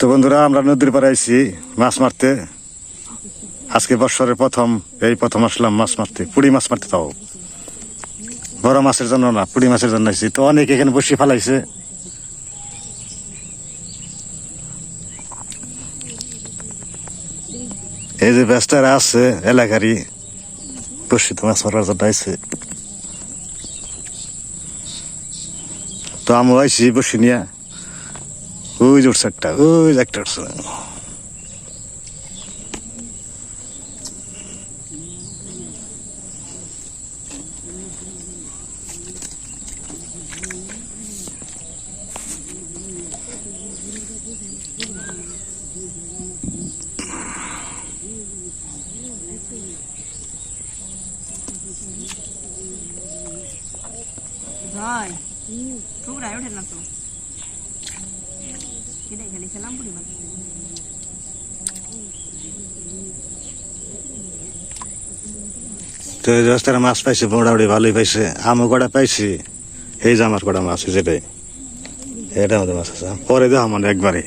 তো বন্ধুরা, আমরা নদীর পাড়ে আইছি মাছ মারতে। আজকে বৎসরের প্রথম, এই প্রথম আসলাম মাছ মারতে। পুড়ি মাছ মারতে তাও। বড় মাছের জন্য না, পুড়ি মাছের জন্য আইছি। তো অনেক এখানে বসে ফেলাইছে। এই যে ব্যস্তারা আছে, এলাকারই বসে তো মাছ মারার জন্য আইছে। তো আমি আইছি বসে নিয়ে। ওই যে উঠছে একটা ওই যে একটা উঠছে জয় ঠোকরায় ওঠে না তো মাছ তো এই রাস্তায় মাছ পাইছে, মোটামুটি ভালোই পাইছে। আমি কটা পাইছি, এই যে আমার কটা মাছ যেটাই এটা আমাদের মাছ আছে। পরে দেওয়া মানে একবারে।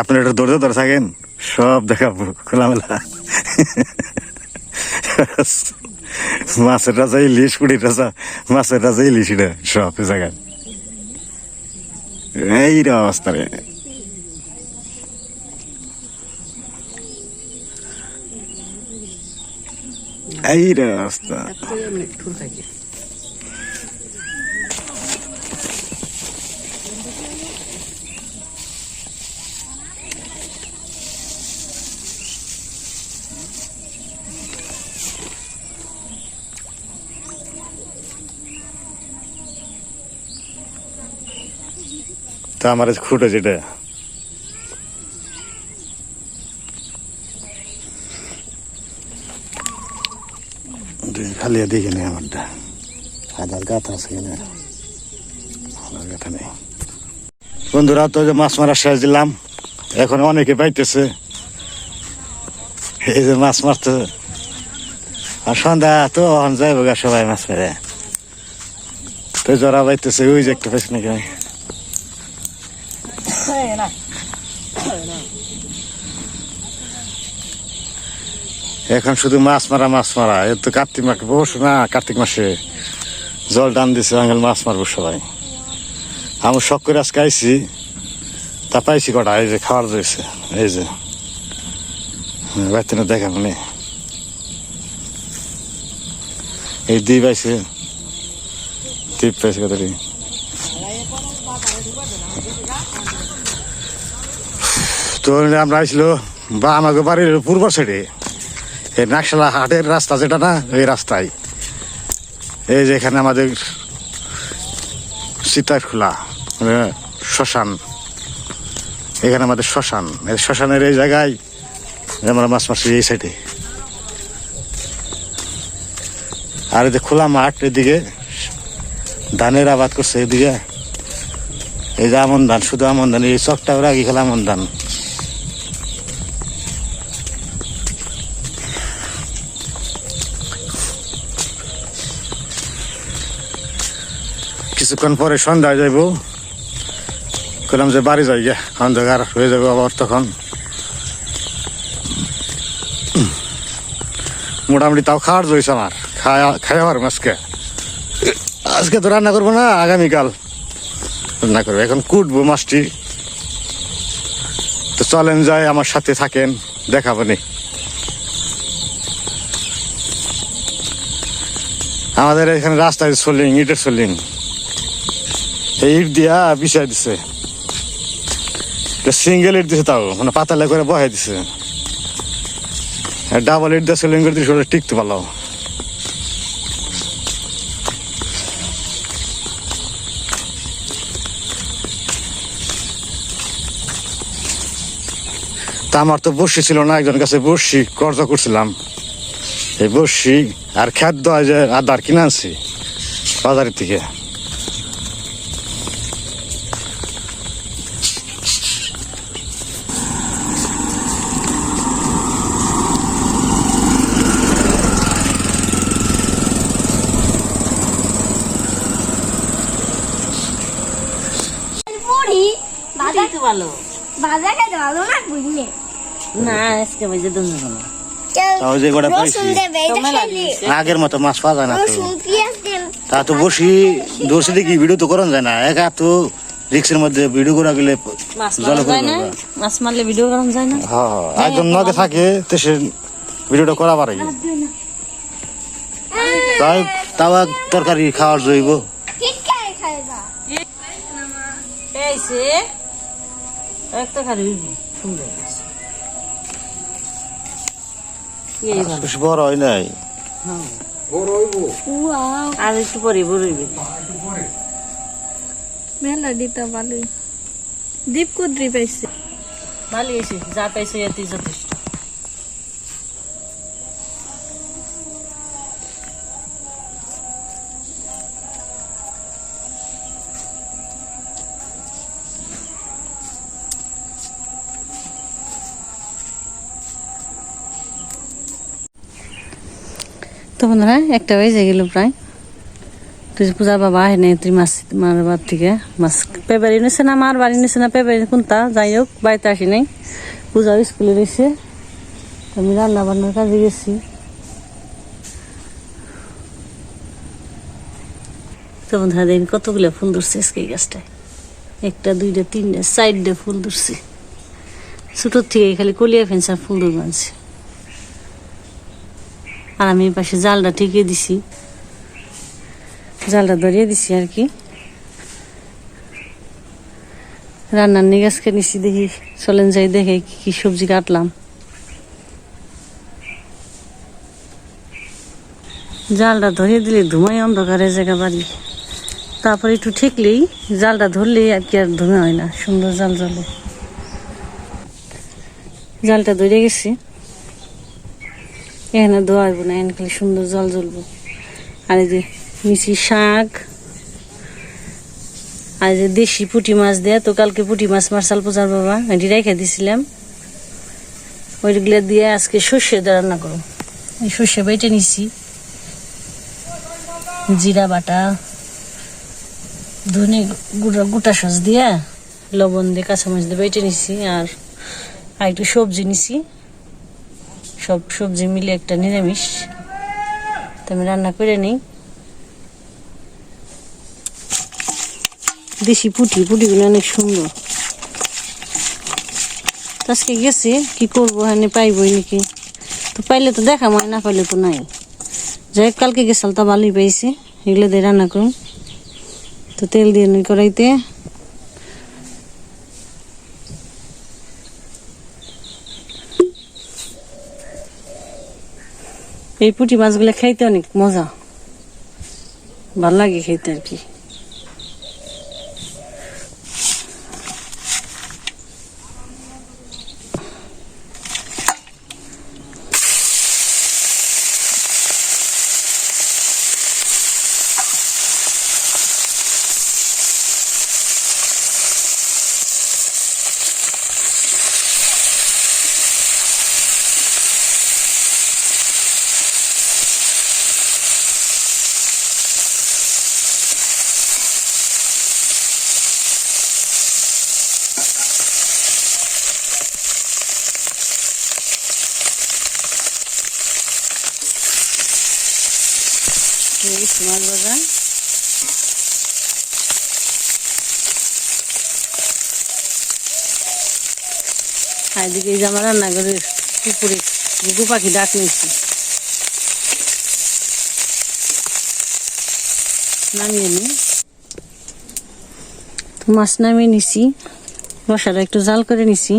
আপনি এটা ধরে ধরে থাকেন, সব দেখাবো, খোলামেলা। মাছের রাজা ইলিশ কুড়ির রাজা, মাছের রাজা ইলিশ এটা, সব জায়গায়। এই অবস্থা রে। এই রে অবস্থা তা আমার খুঁটে যেটা নেই আমারটা। আছে কিনা নেই। বন্ধুরা, তো যে মাছ মারা শেষ দিলাম। এখন অনেকে পাইতেছে। এই যে মাছ মারতে। আর সন্ধ্যা, তো এখন যাইব সবাই মাছ মেরে। তো জরা পাইতেছে, ওই যে একটা পেছনে নাকি না এখন শুধু মাছ মারা মাছ মারা। এ তো কার্তিক মাস বস না, কার্তিক মাসে জল ডান দিছে, আঙ্গেল মাছ মারবো সবাই। আমি শখ করে আজকে আইছি। তা পাইছি কটা, এই যে খাওয়ার রয়েছে, এই যে। বাড়িতে না দেখা মানে। এই দ্বীপ আইছে দ্বীপ পাইছে কত তো আমরা আইছিল বা আমাকে বাড়ির পূর্ব সাইডে এই নাকশালা হাটের রাস্তা যেটা না, এই রাস্তায়। এই যে এখানে আমাদের সীতার খোলা শ্মশান। এখানে আমাদের শ্মশান। এই শ্মশানের এই জায়গায় আমরা মাছ মারছি এই সাইডে। আর এই যে খোলা মাঠ এদিকে, ধানের আবাদ করছে এদিকে। এই যে আমন ধান, শুধু আমন ধান, এই চকটা ওরা আগে খেলা আমন ধান। কিছুক্ষণ পরে সন্ধ্যা যাইব। করলাম যে বাড়ি যাই গিয়া অন্ধকার হয়ে যাবে আবার তখন। মোটামুটি তাও খাওয়ার জয়েছে আমার খাওয়া খাওয়া পারব আজকে। আজকে তো রান্না করব না, আগামীকাল রান্না করব। এখন কুটবো মাছটি। তো চলেন যায় আমার সাথে থাকেন, দেখাবো নি। আমাদের এখানে রাস্তায় সোলিং, ইটের সোলিং। এই ইট দিয়া বিছাই দিছে। সিঙ্গেল ইট দিছে তাও মানে পাতালে করে বহাই দিছে। ডাবল ইট দিয়ে সোলিং করে দিছে ওটা টিকতে পারল তা আমার তো বসি ছিল না, একজনের কাছে বসি কর্জ করছিলাম। এই বসি আর খাদ্য যে আদার কিনে আনছি, বাজারের থেকে ভালো? বাজার খাইতে ভালো না বুঝলে? না আজকে বাজে দুন যে আগের মতো মাছ পাওয়া যায় না তো। তা তো বসি দোষে দেখি ভিডিও তো করা যায় না। একা তো রিক্সের মধ্যে ভিডিও করা গেলে মাছ জলে না? মাছ মারলে ভিডিও করা যায় না? হ্যাঁ হ্যাঁ একজন নগে থাকে তো সে ভিডিওটা করা পারে তাই তাও এক তরকারি খাওয়ার জৈব। ঠিক খাই খাইবা এইছে একটা খালি সুন্দর আছে এই ভালো বেশি বড় হয় নাই? আর একটু পরে বড়ইবে মেলা দিতা ভালোই দীপ কুদ্রি পাইছে। ভালো আছে যা পাইছে এতে যথেষ্ট। তো বন্ধুরা, একটা বেজে গেল প্রায়। তুই পূজার বাবা আহে নাই, তুই মাছ মার বাড়ি থেকে, মাছ পেপারি নিছে না, মার বাড়ি নিছে না, পেপারি কোনটা? যাই হোক, বাড়িতে আসি নাই। পূজা স্কুলে রয়েছে। আমি রান্না বান্নার কাজে গেছি। তো বন্ধুরা দেখি কতগুলো ফুল ধরছে আজকে গাছটায়। একটা, দুইটা, তিনটা, চারটে ফুল ধরছে। ছোটোর থেকে খালি কলিয়া ফেন্সার ফুল ধরে বানছে আর আমি পাশে জালটা ঠিকিয়ে দিছি। জালটা ধরিয়ে দিছি আর কি। রান্নার নিগাজকে নিছি দেখি, চলেন যাই দেখে কি কি সবজি কাটলাম। জালটা ধরিয়ে দিলে ধুমাই অন্ধকারে জায়গা বাড়ি তারপরে একটু ঠেকলেই, জালটা ধরলেই আর কি আর ধুমে হয় না, সুন্দর জাল জ্বলে। জালটা ধরে গেছি। এখানে ধোয়া হইব না, এখানে খালি সুন্দর জল জ্বলবো। আর এই যে মিশি শাক, আর যে দেশি পুটি মাছ দেয়া, তো কালকে পুটি মাছ মার্শাল পূজার বাবা, এটি রেখে দিছিলাম। ওইগুলো দিয়ে আজকে সর্ষে দিয়ে রান্না করো এই সর্ষে বেটে নিছি। জিরা বাটা, ধনে গুঁড়া, গোটা সস দিয়ে, লবণ দিয়ে কাঁচামরিচ দিয়ে বেটে নিছি, আর আর একটু সবজি নিছি। সব সবজি মিলে একটা নিরামিষ। তো আমি রান্না করে নিই। দেশি পুঁটি, পুঁটিগুলো অনেক সুন্দর। আজকে গেছে, কি করব হ্যাঁ পাইবই নাকি? তো পাইলে তো দেখা হয় না পাইলে তো নাই। যাই কালকে গেছাল তো ভালোই পাইছি, এগুলো দিয়ে রান্না করুন তো তেল দিয়ে নিই কড়াইতে। এই পুঁটি মাছগুলো খাইতে অনেক মজা। ভালো লাগে খেতে আর কি। এই মাছ ভাজা। আর এদিকে আমার রান্নাঘরের পুকুরে ঘুঘু পাখি ডাক নিয়েছি। নামিয়ে নি। তো মাছ নামিয়ে নিছি। মশাটা একটু জাল করে নিছি।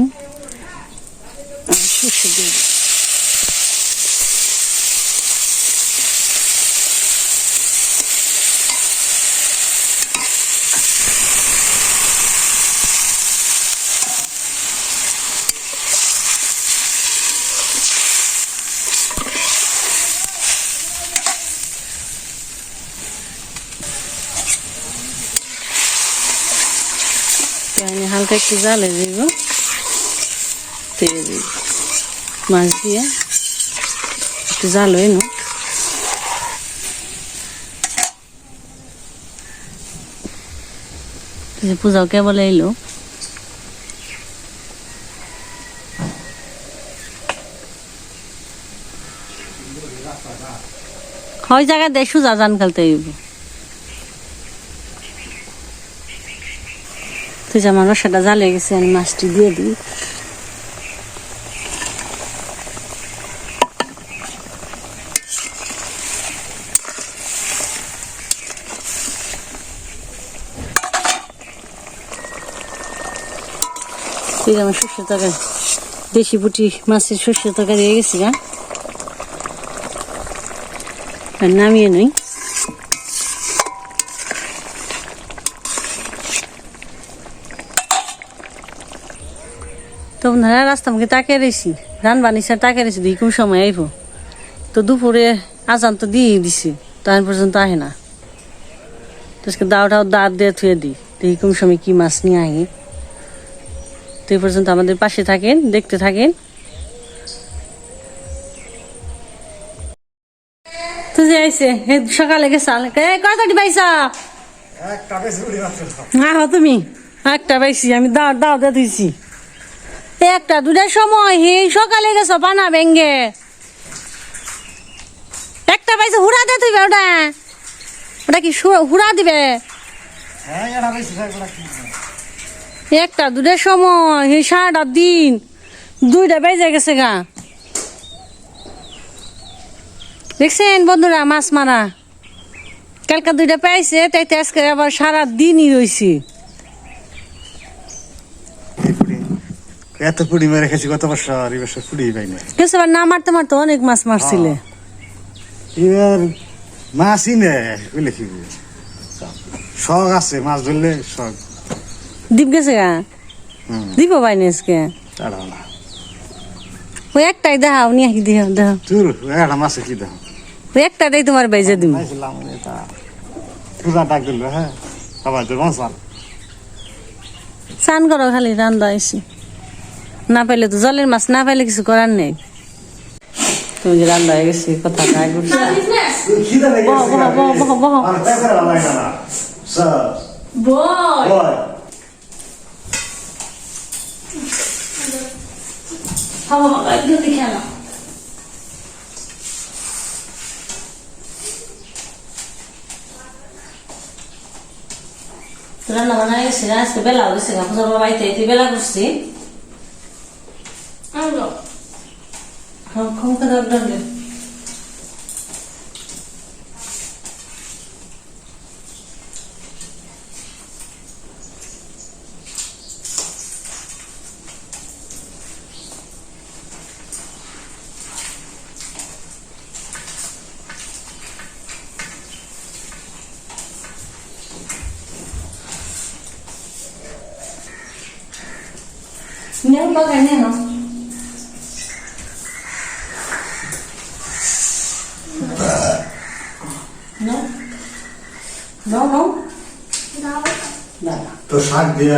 আমি হালকা একটু জালে দিব। তেলে দিব। মাছ দিয়ে একটু জাল হয়ে নো পূজাও কেবল এলো হয় জায়গা দেয় যা জান খেলতে তুই যে আমার রসাটা জ্বালে গেছে আমি মাছটি দিয়ে দিই। যে আমার শস্য তরকারি, দেশি পুটি মাছের শস্য তরকারি হয়ে গেছি গা আর নামিয়ে নই। তো বন্ধুরা রাস্তা মুখে তাকে রয়েছি রান বানিয়েছে তাকে রয়েছি দুই কোন সময় আইব। তো দুপুরে আজান তো দিয়ে দিছি তখন পর্যন্ত আহে না। তো আজকে দাওটাও দাঁত দিয়ে থুয়ে দিই দেখি কোন সময় কি মাছ নিয়ে আহি। তো এই পর্যন্ত আমাদের পাশে থাকেন দেখতে থাকেন। তুই যে আইসে হে সকালে গেছে কয়টাটি পাইছা? আহ তুমি একটা পাইছি আমি দাও দাও দিয়ে দিয়েছি একটা দুটার সময় হে সকালে গেছো পানা ভেঙ্গে। একটা পাইছে হুড়া দে তুই ওটা ওটা কি হুড়া দিবে? হ্যাঁ একটা দুটার সময় হে সারাটা দিন দুইটা বেজে গেছে গা। দেখছেন বন্ধুরা মাছ মারা। কালকা দুইটা পাইছে তাইতে আজকে আবার সারা দিনই রয়েছি এত পুড়ি মেরে খেয়েছি গত বছর এই বছর পুড়ি পাই না গেছে আবার না মারতে মারতে অনেক মাছ মারছিলে। এবার মাছই নে বুঝলে কি শখ আছে মাছ ধরলে শখ। দ্বীপ গেছে গা? হুম। দিব বাইনে আজকে? ওই একটাই দেখাও নিয়ে কি দেহ দেহ তোর একটা মাছে কি দাও ওই একটাটাই তোমার বাইজে দিব। পাইছিলাম পূজা ডাক দিল হ্যাঁ? সবাই তোর মশাল চান করো খালি রান্দা আইসি না পাইলে তো জলের মাছ না পাইলে কিছু করার নেই তুমি যে রান্দা হয়ে গেছি কথা গায়ে করছি বহ বহ বহ বহ বহ বয় খাব বাবা একটু দেখে না রান্না বান্না গেছে আজকে বেলা হয়েছে গা পূজা বাবা বাড়িতে এতে বেলা করছি হ্যাঁ ক্ষমতা দরকার নেই Nếu có শাক দিয়ে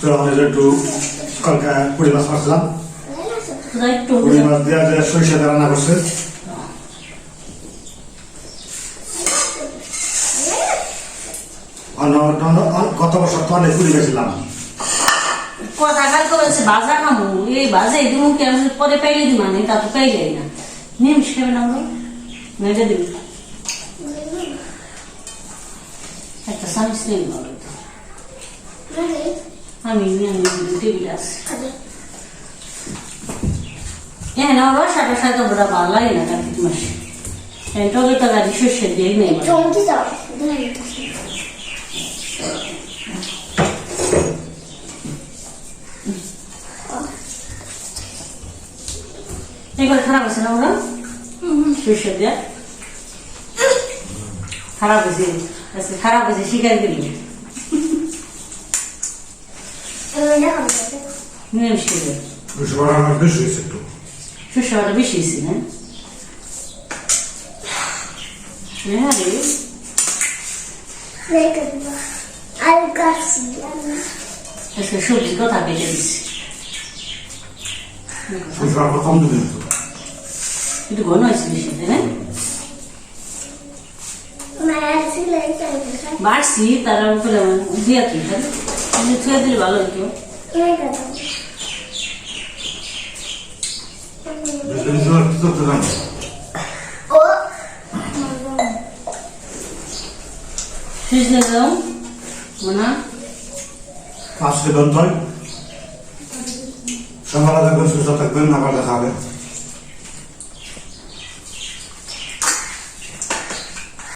তো আমাদের একটু পুরি মাছ মারছিলাম পুরি মাছ দিয়ে সরিষা দিয়ে রান্না করছে। বছর তো অনেক পুরি গেছিলাম কথা কালকে বলছে বাজা খামু। এই বাজে দিমু কি? আমি পরে পাইলে দিই মানে তা তো পাইলে না। নিমিষ খাবে না মেজে দিবি একটা সামিস নেই বলো তো আমি নিয়ে টেবিলে আসি হ্যাঁ না রসা টসা তো বড় ভালো লাগে না কার্তিক মাসে হ্যাঁ টবে তো গাড়ি শস্যের দিয়ে নেই বলে। চমকি যাও এবার খারাপ আছে না ওরা শস্য দিয়ে খারাপ হয়েছে আজকে খারাপ হয়েছে স্বীকার করি করে বেশি হয়েছে না হ্যাঁ রে সবজি কথা কেটে দিচ্ছি কম দিবেন তো একটু ঘন হয়েছে বেশি তাই না বাড়ছি, তার উপরে দিয়া তাহলে তুমি থুয়ে দিলে ভালো হতো ফ্রিজে যাও আজকে দন্তয় সকালে থাকবেন সুস্থ থাকবেন আবার দেখা হবে।